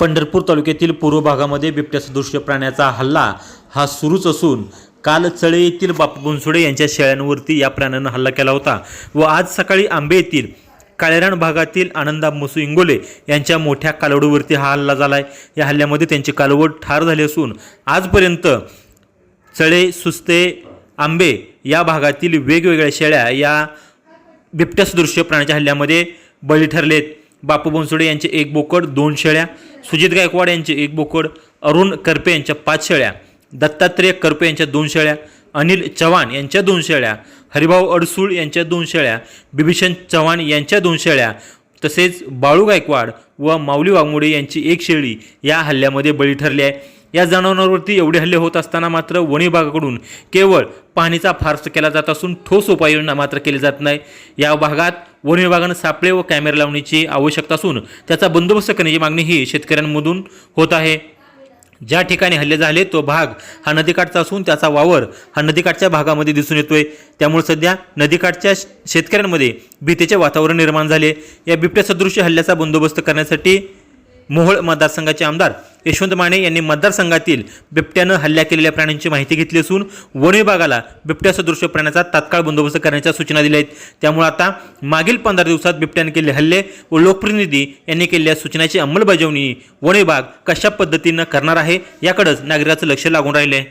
पंढरपूर तालुक्यातील पूर्व भागामध्ये बिबट्या सदृश्य प्राण्याचा हल्ला हा सुरूच असून काल चळे येथील बापू बनसुडे यांच्या शेळ्यांवरती या प्राण्यानं हल्ला केला होता व आज सकाळी आंबे येथील काळेरान भागातील आनंदा मसू इंगोले यांच्या मोठ्या कालवडीवरती हा हल्ला झाला आहे या हल्ल्यामध्ये त्यांची कालवड ठार झाली असून आजपर्यंत चळे सुस्ते आंबे या भागातील वेगवेगळ्या शेळ्या या बिबट्या सदृश्य प्राण्याच्या हल्ल्यामध्ये बळी ठरलेत. बापू बनसोडे यांचे एक बोकड दोन शेळ्या सुजित गायकवाड यांचे एक बोकड अरुण करपे यांच्या पाच शेळ्या दत्तात्रेय करपे यांच्या दोन शेळ्या अनिल चव्हाण यांच्या दोन शेळ्या हरिभाऊ अडसूळ यांच्या दोन शेळ्या बिभीषण चव्हाण यांच्या दोन शेळ्या तसेच बाळू गायकवाड व माऊली वाघमोडे यांची एक शेळी या हल्ल्यामध्ये बळी ठरली आहे. या जनावरांवरती एवढे हल्ले होत असताना मात्र वन विभागाकडून केवळ पाहणीचा फारस केला जात असून ठोस उपाययोजना मात्र केली जात नाही. या भागात वन विभागानं सापळे व कॅमेरे लावण्याची आवश्यकता असून त्याचा बंदोबस्त करण्याची मागणी ही शेतकऱ्यांमधून होत आहे. ज्या ठिकाणी हल्ले झाले तो भाग हा नदीकाठचा असून त्याचा वावर हा नदीकाठच्या भागामध्ये दिसून येतोय. त्यामुळे सध्या नदीकाठच्या शेतकऱ्यांमध्ये भीतीचे वातावरण निर्माण झाले या बिबट्या सदृश्य हल्ल्याचा बंदोबस्त करण्यासाठी मोहोळ मतदारसंघाचे आमदार यशवंत माने यांनी मतदारसंघातील बिबट्यानं हल्ल्या केलेल्या प्राण्यांची माहिती घेतली असून वन विभागाला बिबट्या सदृश्य प्राण्याचा तात्काळ बंदोबस्त करण्याच्या सूचना दिल्या आहेत. त्यामुळे आता मागील पंधरा दिवसात बिबट्याने केले हल्ले व लोकप्रतिनिधी यांनी केलेल्या सूचनाची अंमलबजावणी वन विभाग कशा पद्धतीनं करणार आहे याकडंच नागरिकाचं लक्ष लागून राहिले